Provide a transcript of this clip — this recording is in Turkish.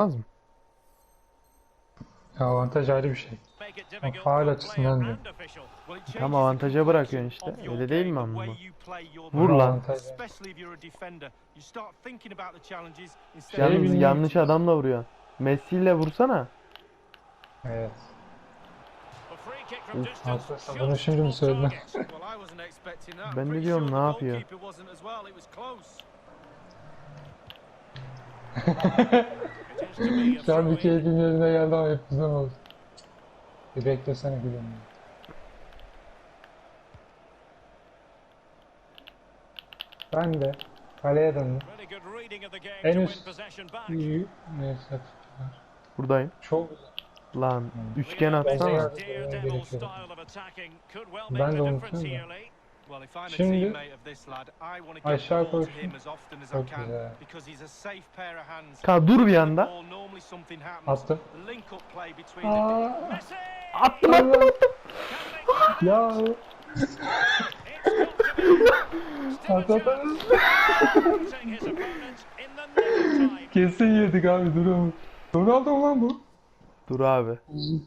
Az mı? Ya avantaj ayrı bir şey. Bak, faul açısından diyor. Tam avantaja bırakıyorsun işte. Öyle değil mi amma? Vur Ama lan. avantaj. Yalnız yanlış adamla vuruyor. Messi ile vursana. Evet. Bunu şimdi mi söyledin? Ben de diyorum, ne yapıyor? An bir keyfim yerine geldi ama hep bizden oldu. Bir beklesene gülüm. Ben de kaleye döndüm. En üst Neyse. Buradayım. Çok güzel. Lan üçgen Bence atsana. Ben de unutuyorum da. Şimdi aşağı koş. Çok güzel. Ka dur bir anda. Attım. Aa, Attım attım attım. Ya. Kesin yedik abi dur oğlum. Ronaldo mu lan bu? Dur abi.